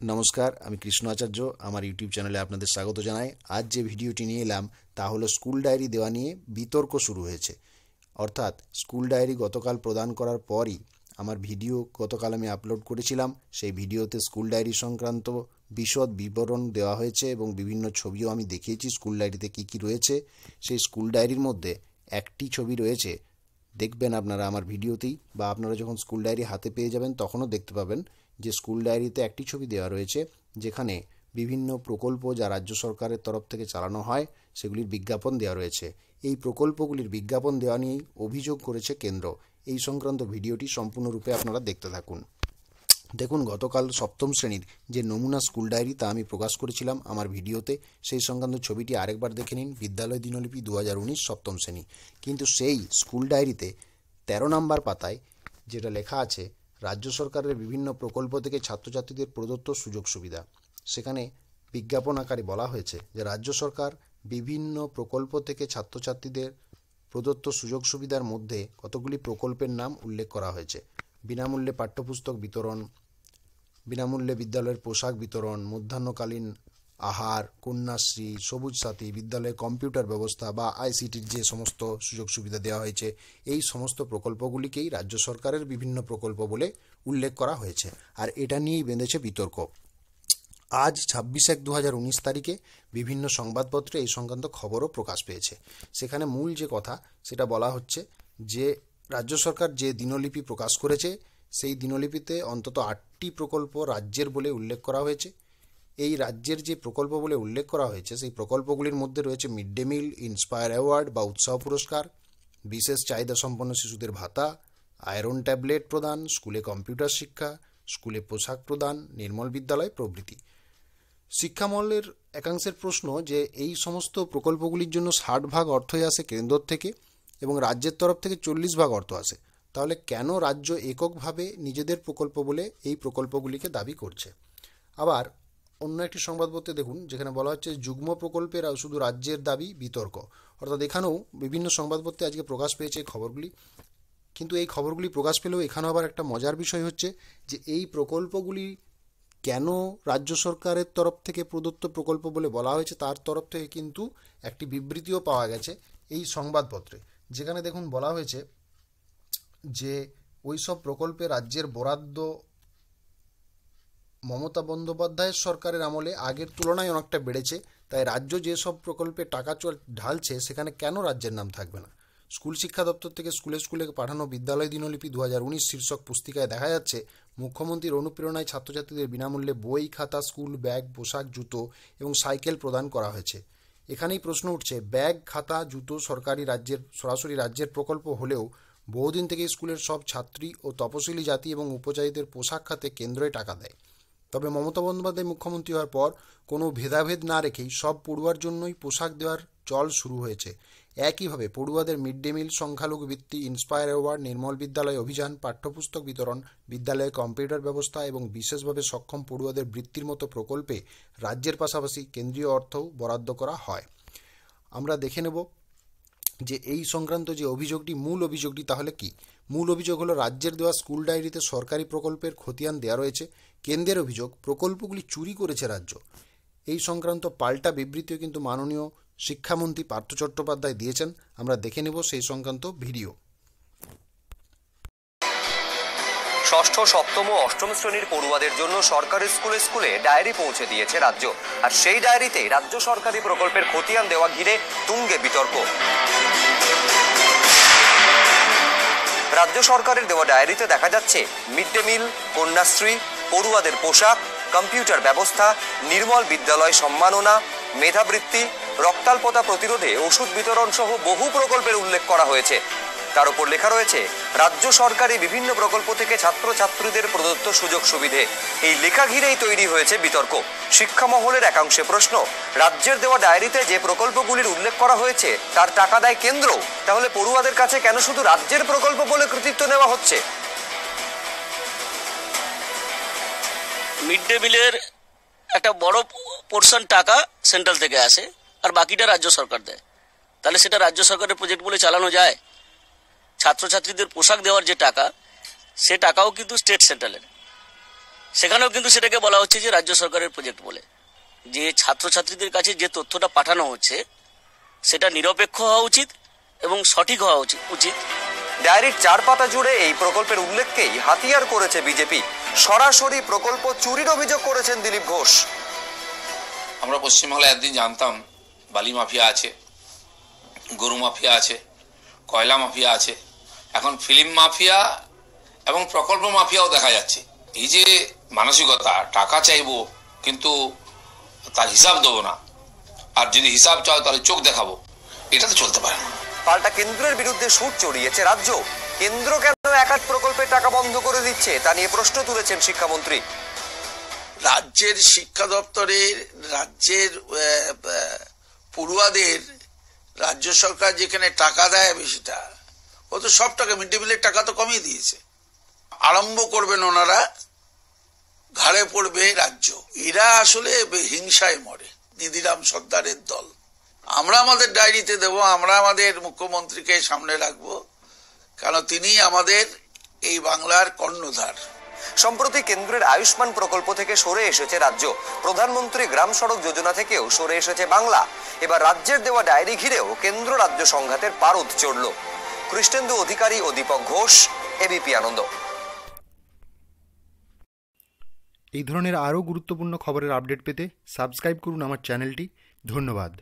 নমস্কার, আমি কৃষ্ণ আচার্য, আমার ইউটিউব চ্যানেলে আপনাদের স্বাগত জানাই। আজ যে ভিডিওটি নিয়ে এলাম, তা হলো স্কুল ডায়েরি দেওয়া নিয়ে বিতর্ক শুরু হয়েছে। অর্থাৎ স্কুল ডায়েরি গতকাল প্রদান করার পরই আমার ভিডিও গতকাল আমি আপলোড করেছিলাম। সেই ভিডিওতে স্কুল ডায়েরি সংক্রান্ত বিশদ বিবরণ দেওয়া হয়েছে এবং বিভিন্ন ছবিও আমি দেখিয়েছি। স্কুল ডায়েরিতে কী কী রয়েছে, সেই স্কুল ডায়েরির মধ্যে একটি ছবি রয়েছে। দেখবেন আপনারা আমার ভিডিওতেই বা আপনারা যখন স্কুল ডায়েরি হাতে পেয়ে যাবেন, তখনও দেখতে পাবেন। যে স্কুল ডায়েরিতে একটি ছবি দেওয়া রয়েছে, যেখানে বিভিন্ন প্রকল্প যা রাজ্য সরকারের তরফ থেকে চালানো হয়, সেগুলির বিজ্ঞাপন দেওয়া রয়েছে। এই প্রকল্পগুলির বিজ্ঞাপন দেওয়া নিয়েই অভিযোগ করেছে কেন্দ্র। এই সংক্রান্ত ভিডিওটি সম্পূর্ণরূপে আপনারা দেখতে থাকুন। দেখুন, গতকাল সপ্তম শ্রেণির যে নমুনা স্কুল ডায়েরি তা আমি প্রকাশ করেছিলাম আমার ভিডিওতে। সেই সংক্রান্ত ছবিটি আরেকবার দেখে নিন। বিদ্যালয় দিনলিপি দু হাজার উনিশ সপ্তম শ্রেণি। কিন্তু সেই স্কুল ডায়েরিতে তেরো নম্বর পাতায় যেটা লেখা আছে রাজ্য সরকারের বিভিন্ন প্রকল্প থেকে ছাত্রছাত্রীদের প্রদত্ত সুযোগ সুবিধা। সেখানে বিজ্ঞাপন আকারে বলা হয়েছে যে, রাজ্য সরকার বিভিন্ন প্রকল্প থেকে ছাত্রছাত্রীদের প্রদত্ত সুযোগ সুবিধার মধ্যে কতগুলি প্রকল্পের নাম উল্লেখ করা হয়েছে। বিনামূল্যে পাঠ্যপুস্তক বিতরণ, বিনামূল্যে বিদ্যালয়ের পোশাক বিতরণ, মধ্যাহ্নকালীন আহার, কন্যাশ্রী, সবুজ সাথী, বিদ্যালয়ে কম্পিউটার ব্যবস্থা বা আইসিটির যে সমস্ত সুযোগ সুবিধা দেওয়া হয়েছে, এই সমস্ত প্রকল্পগুলিকেই রাজ্য সরকারের বিভিন্ন প্রকল্প বলে উল্লেখ করা হয়েছে। আর এটা নিয়েই বেঁধেছে বিতর্ক। আজ ছাব্বিশ এক দু তারিখে বিভিন্ন সংবাদপত্রে এই সংক্রান্ত খবরও প্রকাশ পেয়েছে। সেখানে মূল যে কথা, সেটা বলা হচ্ছে যে, রাজ্য সরকার যে দিনলিপি প্রকাশ করেছে, সেই দিনলিপিতে অন্তত আটটি প্রকল্প রাজ্যের বলে উল্লেখ করা হয়েছে। এই রাজ্যের যে প্রকল্প বলে উল্লেখ করা হয়েছে, সেই প্রকল্পগুলির মধ্যে রয়েছে mid day meal, inspire award বা উৎসাহ পুরস্কার, বিশেষ চাহিদা সম্পন্ন শিশুদের ভাতা, আয়রন ট্যাবলেট প্রদান, স্কুলে কম্পিউটার শিক্ষা, স্কুলে পোশাক প্রদান, নির্মল বিদ্যালয় প্রভৃতি। শিক্ষামহলের একাংশের প্রশ্ন যে এই সমস্ত প্রকল্পগুলির জন্য ষাট ভাগ অর্থই আসে কেন্দ্র থেকে এবং রাজ্যের তরফ থেকে চল্লিশ ভাগ অর্থ আসে। তাহলে কেন রাজ্য এককভাবে নিজেদের প্রকল্প বলে এই প্রকল্পগুলিকে দাবি করছে? আবার অন্য একটি সংবাদপত্রে দেখুন, যেখানে বলা হচ্ছে যুগ্ম প্রকল্পের শুধু রাজ্যের দাবি বিতর্ক। অর্থাৎ এখানেও বিভিন্ন সংবাদপত্রে আজকে প্রকাশ পেয়েছে এই খবরগুলি। কিন্তু এই খবরগুলি প্রকাশ পেলেও এখানেও আবার একটা মজার বিষয় হচ্ছে যে এই প্রকল্পগুলি কেন রাজ্য সরকারের তরফ থেকে প্রদত্ত প্রকল্প বলে বলা হয়েছে, তার তরফ থেকে কিন্তু একটি বিবৃতিও পাওয়া গেছে এই সংবাদপত্রে। যেখানে দেখুন বলা হয়েছে যে ওই সব প্রকল্পে রাজ্যের বরাদ্দ মমতা বন্দ্যোপাধ্যায়ের সরকারের আমলে আগের তুলনায় অনেকটা বেড়েছে, তাই রাজ্য যেসব প্রকল্পে টাকা চল ঢালছে, সেখানে কেন রাজ্যের নাম থাকবে না? স্কুল শিক্ষা দপ্তর থেকে স্কুলে স্কুলে পাঠানো বিদ্যালয় দিনলিপি দু হাজার উনিশ শীর্ষক পুস্তিকায় দেখা যাচ্ছে, মুখ্যমন্ত্রীর অনুপ্রেরণায় ছাত্রছাত্রীদের বিনামূল্যে বই, খাতা, স্কুল ব্যাগ, পোশাক, জুতো এবং সাইকেল প্রদান করা হয়েছে। এখানেই প্রশ্ন উঠছে, ব্যাগ, খাতা, জুতো সরকারি রাজ্যের, সরাসরি রাজ্যের প্রকল্প হলেও বহুদিন থেকে স্কুলের সব ছাত্রী ও তপশিলি জাতি এবং উপজাতিদের পোশাক খাতে কেন্দ্রই টাকা দেয়। তবে মমতা বন্দ্যোপাধ্যায় মুখ্যমন্ত্রী হওয়ার পর কোনো ভেদাভেদ না রেখেই সব পড়ুয়ার জন্যই পোশাক দেওয়ার চল শুরু হয়েছে। একইভাবে পড়ুয়াদের মিড ডে মিল, সংখ্যালঘু ভিত্তি ইন্সপায়ার অ্যাওয়ার্ড, নির্মল বিদ্যালয় অভিযান, পাঠ্যপুস্তক বিতরণ, বিদ্যালয়ে কম্পিউটার ব্যবস্থা এবং বিশেষভাবে সক্ষম পড়ুয়াদের বৃত্তির মতো প্রকল্পে রাজ্যের পাশাপাশি কেন্দ্রীয় অর্থও বরাদ্দ করা হয়। আমরা দেখে নেব যে এই সংক্রান্ত যে অভিযোগটি, মূল অভিযোগটি তাহলে কি? মূল অভিযোগ হলো রাজ্যের দেওয়া স্কুল ডায়েরিতে সরকারি প্রকল্পের খতিয়ান দেওয়া রয়েছে। কেন্দ্রের অভিযোগ, প্রকল্পগুলি চুরি করেছে রাজ্য। এই সংক্রান্ত পাল্টা বিবৃতিও কিন্তু মাননীয় শিক্ষামন্ত্রী পার্থ চট্টোপাধ্যায় দিয়েছেন। আমরা দেখে নেব সেই সংক্রান্ত ভিডিও। ষষ্ঠ, সপ্তম ও অষ্টম শ্রেণির পড়ুয়াদের জন্য সরকারি স্কুলে স্কুলে ডায়েরি পৌঁছে দিয়েছে রাজ্য। আর সেই ডায়েরিতে রাজ্য সরকারি প্রকল্পের খতিয়ান দেওয়া ঘিরে তুঙ্গে বিতর্ক। রাজ্য সরকারের দেওয়া ডায়েরিতে দেখা যাচ্ছে, মিড ডে মিল, কন্যাশ্রী, পড়ুয়াদের পোশাক, কম্পিউটার ব্যবস্থা, নির্মল বিদ্যালয় সম্মাননা, মেধাবৃত্তি, রক্তাল্পতা প্রতিরোধে ওষুধ বিতরণ সহ বহু প্রকল্পের উল্লেখ করা হয়েছে। তার উপর লেখা রয়েছে, রাজ্য সরকারি বিভিন্ন প্রকল্প থেকে ছাত্রছাত্রীদের প্রদত্ত সুযোগ সুবিধে। এই লেখা ঘিরেই তৈরি হয়েছে বিতর্ক। শিক্ষা মহলের একাংশে প্রশ্ন, রাজ্যের দেওয়া ডায়েরিতে যে প্রকল্পগুলির উল্লেখ করা হয়েছে, তার টাকা দেয় কেন্দ্র? তাহলে পড়ুয়াদের কাছে কেন শুধু রাজ্যের প্রকল্প বলে কৃতিত্ব নেওয়া হচ্ছে? মিড ডে মিলের একটা বড় পোর্শন টাকা সেন্ট্রাল থেকে আসে, আর বাকিটা রাজ্য সরকার দেয়। তাহলে সেটা রাজ্য সরকারের প্রজেক্ট বলে চালানো যায়? ছাত্রছাত্রীদের পোশাক দেওয়ার যে টাকা সে টাকাও কিন্তু স্টেট সেন্ট্রালের সেখানেও কিন্তু সেটাকে বলা হচ্ছে যে রাজ্য সরকারের প্রজেক্ট বলে। যে ছাত্রছাত্রীদের কাছে যে তথ্যটা পাঠানো হচ্ছে সেটা নিরপেক্ষ হওয়া উচিত এবং সঠিক হওয়া উচিত উচিত। ডায়েরির চার পাতা জুড়ে এই প্রকল্পের উল্লেখকেই হাতিয়ার করেছে বিজেপি। সরাসরি প্রকল্প চুরির অভিযোগ করেছেন দিলীপ ঘোষ। আমরা পশ্চিমবাংলায় একদিন জানতাম বালি মাফিয়া আছে গরু মাফিয়া আছে কয়লা মাফিয়া আছে। এখন ফিল্ম মাফিয়া এবং প্রকল্প মাফিয়াও দেখা যাচ্ছে। এই যে মানসিকতা টাকা চাইব কিন্তু তার হিসাব দেবো না। আর যদি হিসাব চাও তাহলে চোখ দেখাবো। এটা তো চলতে পারে না। পাল্টা কেন্দ্রের বিরুদ্ধে সুর চড়িয়েছে রাজ্য। কেন্দ্র কেন একাট প্রকল্পের টাকা বন্ধ করে দিচ্ছে তা নিয়ে প্রশ্ন তুলেছেন শিক্ষামন্ত্রী। রাজ্যের শিক্ষা দপ্তরের রাজ্যের পড়ুয়াদের রাজ্য সরকার যেখানে টাকা দেয় বেশিটা ও তো সব টাকা মিড ডে মিলের টাকা তো কমিয়ে দিয়েছে। আরম্ভ করবেন ওনারা ঘাড়ে পড়বে রাজ্য। এরা আসলে হিংসায় মরে, নিধিরাম সর্দারের দল। আমরা আমাদের ডায়েরিতে দেব, আমরা আমাদের মুখ্যমন্ত্রীকে সামনে রাখব কারণ তিনি আমাদের এই বাংলার কর্ণধার। সম্প্রতি কেন্দ্রের আয়ুষ্মান প্রকল্প থেকে সরে এসেছে রাজ্য। প্রধানমন্ত্রী গ্রাম সড়ক যোজনা থেকেও সরে এসেছে বাংলা। এবার রাজ্যের দেওয়া ডায়েরি ঘিরেও কেন্দ্র রাজ্য সংঘাতের পারদ চড়ল। কৃষ্ণেন্দু অধিকারী ও দীপক ঘোষ এবিপি আনন্দ। এই ধরনের আরও গুরুত্বপূর্ণ খবরের আপডেট পেতে সাবস্ক্রাইব করুন আমার চ্যানেলটি। ধন্যবাদ।